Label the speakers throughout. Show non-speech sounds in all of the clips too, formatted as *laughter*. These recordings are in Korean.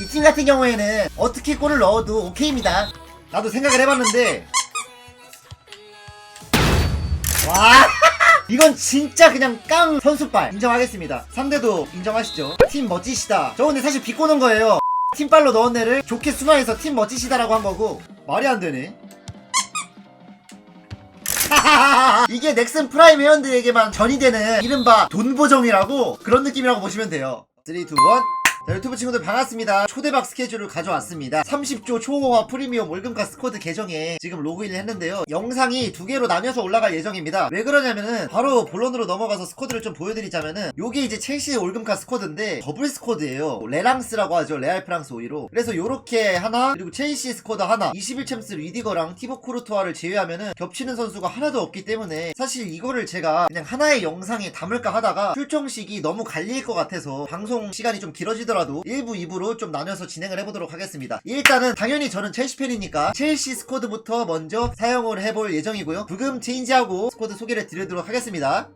Speaker 1: 이 팀 같은 경우에는 어떻게 골을 넣어도 오케이입니다. 나도 생각을 해봤는데 와 *laughs* 이건 진짜 그냥 깡 선수빨 인정하겠습니다. 상대도 인정하시죠? 팀 멋지시다. 저 근데 사실 비꼬는 거예요. 팀빨로 넣은 애를 좋게 순화해서 팀 멋지시다라고 한 거고 말이 안 되네. *laughs* 이게 넥슨 프라임 회원들에게만 전이 되는 이른바 돈보정이라고 그런 느낌이라고 보시면 돼요. 3, 2, 1. 자, 유튜브 친구들 반갑습니다. 초대박 스케줄을 가져왔습니다. 30조 초호화 프리미엄 월급가 스쿼드 계정에 지금 로그인을 했는데요. 영상이 두 개로 나뉘어서 올라갈 예정입니다. 왜 그러냐면은 바로 본론으로 넘어가서 스쿼드를 좀 보여드리자면은 요게 이제 첼시 월급가 스쿼드인데 더블 스쿼드예요. 레랑스라고 하죠. 레알 프랑스 5위로. 그래서 요렇게 하나 그리고 첼시 스쿼드 하나 21챔스 리디거랑 티보 코르투아를 제외하면은 겹치는 선수가 하나도 없기 때문에 사실 이거를 제가 그냥 하나의 영상에 담을까 하다가 출정식이 너무 갈릴 것 같아서 방송 시간이 좀 길어지더라 도 1부, 2부로 좀 나눠서 진행을 해보도록 하겠습니다. 일단은 당연히 저는 첼시 팬이니까 첼시 스쿼드부터 먼저 사용을 해볼 예정이고요. 부금 체인지하고 스쿼드 소개를 드리도록 하겠습니다.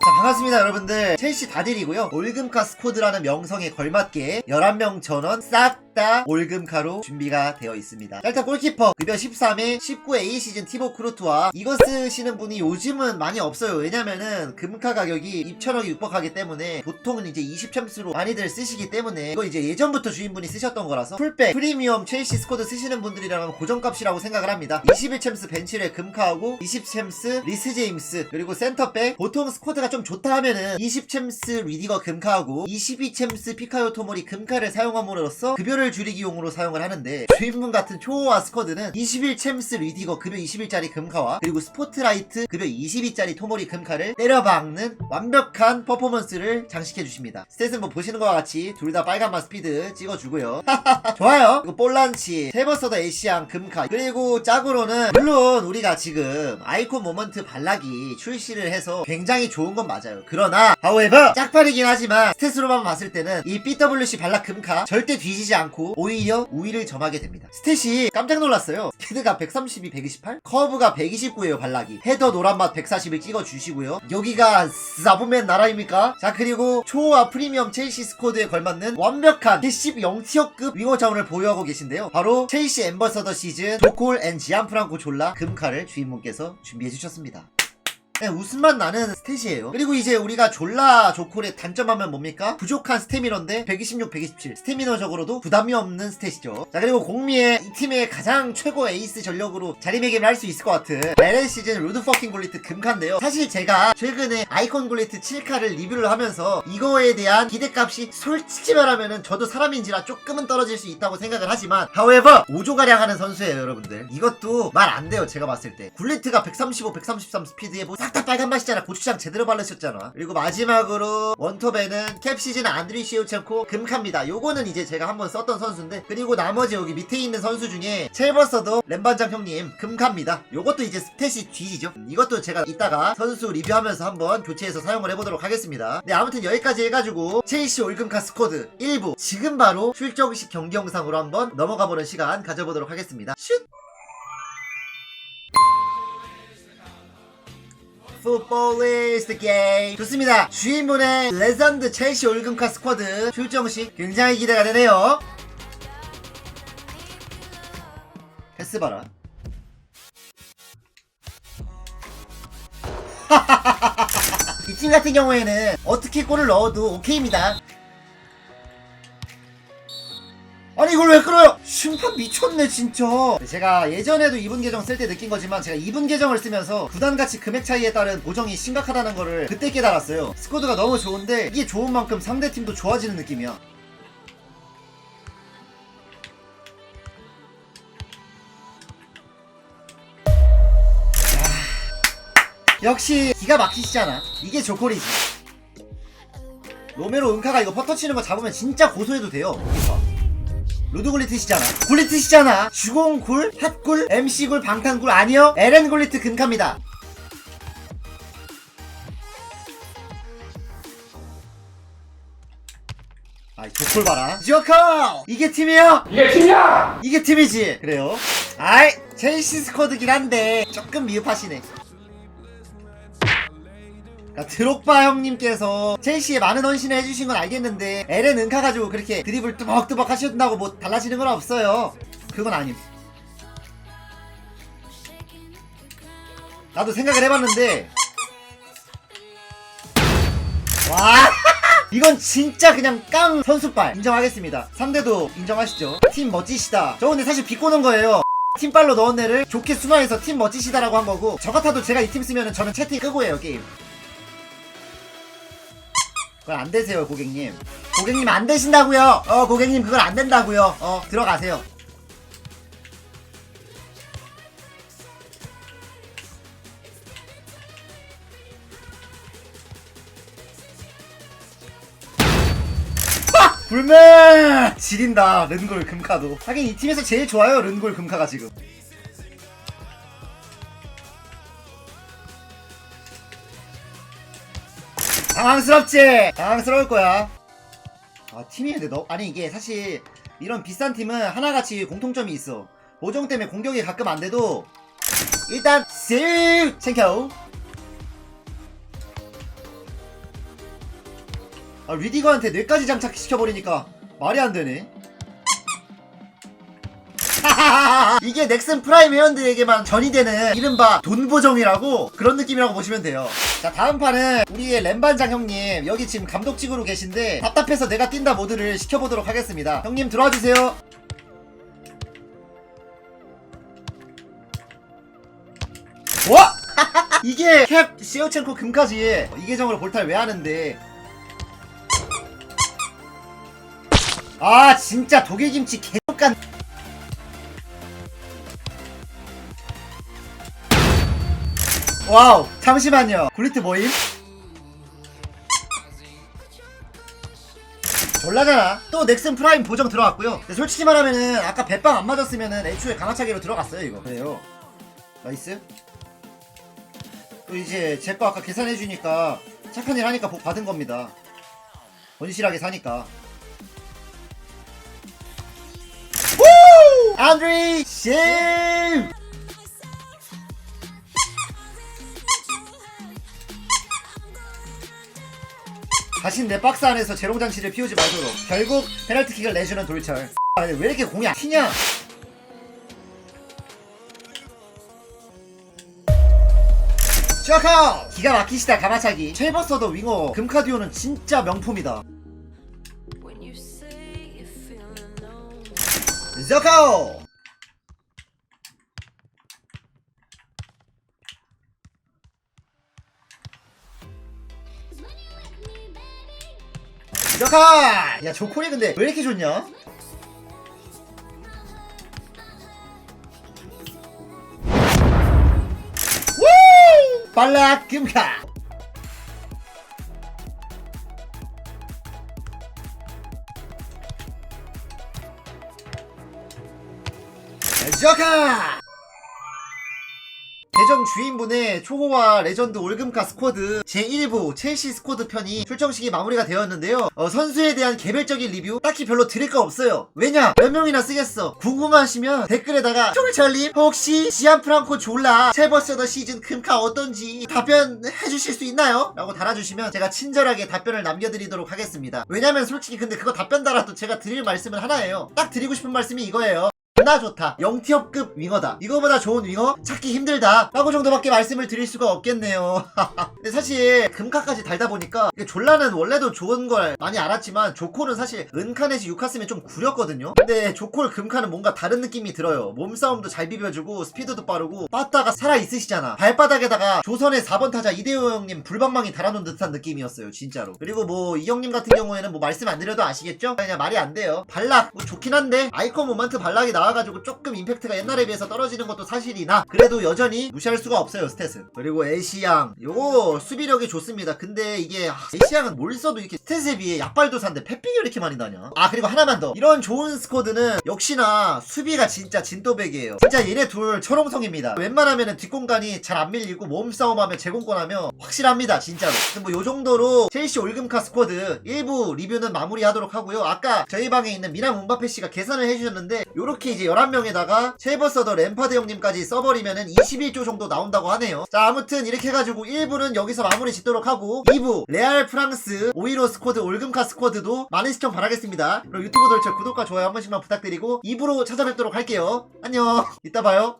Speaker 1: 자 반갑습니다 여러분들 첼시 다들이고요 올금카 스쿼드라는 명성에 걸맞게 11명 전원 싹 다 올금카로 준비가 되어 있습니다. 자, 일단 골키퍼 급여 13회 19A 시즌 티보 크루트와 이거 쓰시는 분이 요즘은 많이 없어요. 왜냐면은 금카 가격이 입천억이 육박하기 때문에 보통은 이제 20챔스로 많이들 쓰시기 때문에 이거 이제 예전부터 주인분이 쓰셨던 거라서 풀백 프리미엄 첼시 스쿼드 쓰시는 분들이라면 고정값이라고 생각을 합니다. 21챔스 벤치레 금카하고 20챔스 리스 제임스 그리고 센터백. 보통 스쿼드가 좀 좋다 하면은 20챔스 리디거 금카하고 22챔스 피카요 토모리 금카를 사용함으로써 급여를 줄이기용으로 사용을 하는데 주인분 같은 초호화 스쿼드는 21 챔스 리디거 급여 21짜리 금카와 그리고 스포트라이트 급여 22짜리 토모리 금카를 때려박는 완벽한 퍼포먼스를 장식해 주십니다. 스탯은 뭐 보시는 것과 같이 둘 다 빨간맛 스피드 찍어주고요. 좋아요. 이거 볼란치 세버서더 에시안 금카 그리고 짝으로는 물론 우리가 지금 아이콘 모먼트 발락이 출시를 해서 굉장히 좋은 건 맞아요. 그러나 however 짝팔이긴 하지만 스탯으로만 봤을 때는 이 BWC 발락 금카 절대 뒤지지 않고 오히려 우위를 점하게 됩니다. 스탯이 깜짝 놀랐어요. 스피드가 132, 128 커브가 129에요 발락이. 헤더 노란맛 140을 찍어주시고요. 여기가 사부맨 나라입니까? 자 그리고 초호화 프리미엄 첼시 스쿼드에 걸맞는 완벽한 110티어급 윙어 자원을 보유하고 계신데요. 바로 첼시 엠버서더 시즌 조콜 앤 지안프랑코 졸라 금카를 주인분께서 준비해 주셨습니다 네, 웃음만 나는 스탯이에요. 그리고 이제 우리가 졸라 조콜의 단점하면 뭡니까? 부족한 스태미너인데 126, 127. 스태미너적으로도 부담이 없는 스탯이죠. 자, 그리고 공미의 이 팀의 가장 최고 에이스 전력으로 자리매김을 할 수 있을 것 같은 LN 시즌 로드 퍼킹 골리트 금카인데요. 사실 제가 최근에 아이콘 골리트 7카를 리뷰를 하면서 이거에 대한 기대값이 솔직히 말하면은 저도 사람인지라 조금은 떨어질 수 있다고 생각을 하지만 however 5조가량 하는 선수예요, 여러분들. 이것도 말 안 돼요, 제가 봤을 때. 굴리트가 135, 133 스피드에 뭐싹 다 빨간 맛이잖아. 고추장 제대로 바르셨잖아. 그리고 마지막으로 원톱에는 캡 시즌 안드리 시오첸코 금카입니다. 요거는 이제 제가 한번 썼던 선수인데 그리고 나머지 여기 밑에 있는 선수 중에 첼버서도 램반장 형님 금카입니다. 요것도 이제 스탯이 뒤지죠. 이것도 제가 이따가 선수 리뷰하면서 한번 교체해서 사용을 해보도록 하겠습니다. 네 아무튼 여기까지 해가지고 첼시 올금카 스쿼드 1부 지금 바로 출정식 경기 영상으로 한번 넘어가보는 시간 가져보도록 하겠습니다. 슛! Football is the game. 좋습니다. 주인분의 레전드 첼시 올금카 스쿼드 출정식 굉장히 기대가 되네요. 패스 봐라. *laughs* 이 팀 같은 경우에는 어떻게 골을 넣어도 오케이입니다. 아니 이걸 왜 끌어요? 심판 미쳤네 진짜. 제가 예전에도 2분 계정 쓸 때 느낀 거지만 제가 2분 계정을 쓰면서 구단가치 금액 차이에 따른 보정이 심각하다는 거를 그때 깨달았어요. 스쿼드가 너무 좋은데 이게 좋은 만큼 상대팀도 좋아지는 느낌이야. 야, 역시 기가 막히시잖아. 이게 조콜이지. 로메로 은카가 이거 퍼터 치는 거 잡으면 진짜 고소해도 돼요 로드 골리트시잖아. 골리트시잖아. 주공 굴 핫굴 MC굴 방탄 굴 아니요 LN 골리트 금카입니다. 아이 조콜 봐라. 조커! 이게 팀이야?
Speaker 2: 이게 팀이야!
Speaker 1: 이게 팀이지. 그래요? 아이 첼시 스쿼드긴 한데 조금 미흡하시네 자, 드록바 형님께서 첼시에 많은 헌신을 해주신 건 알겠는데 LN 은카 가지고 그렇게 드리블 뚜벅뚜벅 하신다고 뭐 달라지는 건 없어요. 그건 아님. 나도 생각을 해봤는데. 와! *laughs* 이건 진짜 그냥 깡 선수빨. 인정하겠습니다. 상대도 인정하시죠. 팀 멋지시다. 저 근데 사실 비꼬는 거예요. 팀빨로 넣은 애를 좋게 순화해서 팀 멋지시다라고 한 거고 저 같아도 제가 이 팀 쓰면은 저는 채팅 끄고 해요 게임 그건 안 되세요 고객님. 고객님 안 되신다고요. 어 고객님 그건 안 된다고요. 어 들어가세요. 팍! 불매! 지린다 른골 금카도. 하긴 이 팀에서 제일 좋아요 른골 금카가 지금 당황스럽지? 당황스러울 거야. 아, 팀이 근데 너, 아니 이게 사실 이런 비싼 팀은 하나같이 공통점이 있어. 보정 때문에 공격이 가끔 안 돼도 일단 쓱 챙겨. 아, 리디거한테 뇌까지 장착시켜버리니까 말이 안 되네. *laughs* 이게 넥슨 프라임 회원들에게만 전이 되는 이른바 돈 보정이라고 그런 느낌이라고 보시면 돼요. 자 다음 판은 우리의 램반장 형님 여기 지금 감독직으로 계신데 답답해서 내가 뛴다 모드를 시켜보도록 하겠습니다. 형님 들어와 주세요. 와! *laughs* 이게 캡 시오첸코 금까지 이 계정으로 볼탈 왜 하는데 아 진짜 독일김치 개 와우 잠시만요. 굴리트 모임? 졸라잖아. 또 넥슨 프라임 보정 들어갔고요. 근데 솔직히 말하면은 아까 배빵 안 맞았으면은 애초에 강화차기로 들어갔어요 이거. 그래요. 나이스. 또 이제 제 거 아까 계산해주니까 착한 일 하니까 복 받은 겁니다. 건실하게 사니까. 우! 안드리 심 다신 내 박스 안에서 재롱장치를 피우지 말도록 결국 페널티킥을 내주는 돌철. 아, 왜 이렇게 공이 안 튀냐? 슈아카 기가 막히시다 가마차기. 첼버서더 윙어. 금카디오는 진짜 명품이다.
Speaker 2: When you say you're feeling low,
Speaker 1: 슈아카 슈 아카 야 조콜이 근데 왜 이렇게 좋냐? 우! 빨라 금카! 저카 계정 주인분의 초보와 레전드 올금카 스쿼드 제1부 첼시 스쿼드 편이 출정식이 마무리가 되었는데요. 어, 선수에 대한 개별적인 리뷰 딱히 별로 드릴 거 없어요. 왜냐? 몇 명이나 쓰겠어. 궁금하시면 댓글에다가 쫄철님 혹시 지안프랑코 졸라 첼버스더 시즌 금카 어떤지 답변해 주실 수 있나요? 라고 달아주시면 제가 친절하게 답변을 남겨드리도록 하겠습니다. 왜냐면 솔직히 근데 그거 답변 달아도 제가 드릴 말씀은 하나예요. 딱 드리고 싶은 말씀이 이거예요. 존 나 좋다. 0티어급 윙어다. 이거보다 좋은 윙어 찾기 힘들다. 라고 정도밖에 말씀을 드릴 수가 없겠네요. *laughs* 근데 사실 금카까지 달다 보니까 졸라는 원래도 좋은 걸 많이 알았지만 조콜은 사실 은카넷이 육카쓰면 좀 구렸거든요. 근데 조콜 금카는 뭔가 다른 느낌이 들어요. 몸싸움도 잘 비벼주고 스피드도 빠르고 빠따가 살아있으시잖아. 발바닥에다가 조선의 4번 타자 이대호 형님 불방망이 달아놓은 듯한 느낌이었어요. 진짜로. 그리고 뭐 이 형님 같은 경우에는 뭐 말씀 안 드려도 아시겠죠? 그냥 말이 안 돼요. 발락 뭐 좋긴 한데 아이콘 모먼트 발락이 나와 가지고 조금 임팩트가 옛날에 비해서 떨어지는 것도 사실이나 그래도 여전히 무시할 수가 없어요 스탯은. 그리고 에시양 요거 수비력이 좋습니다. 근데 이게 아, 에시양은 뭘 써도 이렇게 스탯에 비해 약발도 산데 왜 이렇게 많이 나냐? 아 그리고 하나만 더 이런 좋은 스쿼드는 역시나 수비가 진짜 진또백이에요. 진짜 얘네 둘 철옹성입니다. 웬만하면은 뒷공간이 잘 안 밀리고 몸싸움하면 제공권하면 확실합니다 진짜로. 뭐 요 정도로 첼시 올금카 스쿼드 1부 리뷰는 마무리하도록 하고요. 아까 저희 방에 있는 미남 운바페 씨가 계산을 해주셨는데 요렇게 이제 11명에다가 쉐이버서더 램파드 형님까지 써버리면은 21조 정도 나온다고 하네요. 자, 아무튼 이렇게 해가지고 1부는 여기서 마무리 짓도록 하고 2부 레알 프랑스 오이로 스쿼드 올금카 스쿼드도 많은 시청 바라겠습니다. 그럼 유튜브 돌처 구독과 좋아요 한 번씩만 부탁드리고 2부로 찾아뵙도록 할게요. 안녕. 이따 봐요.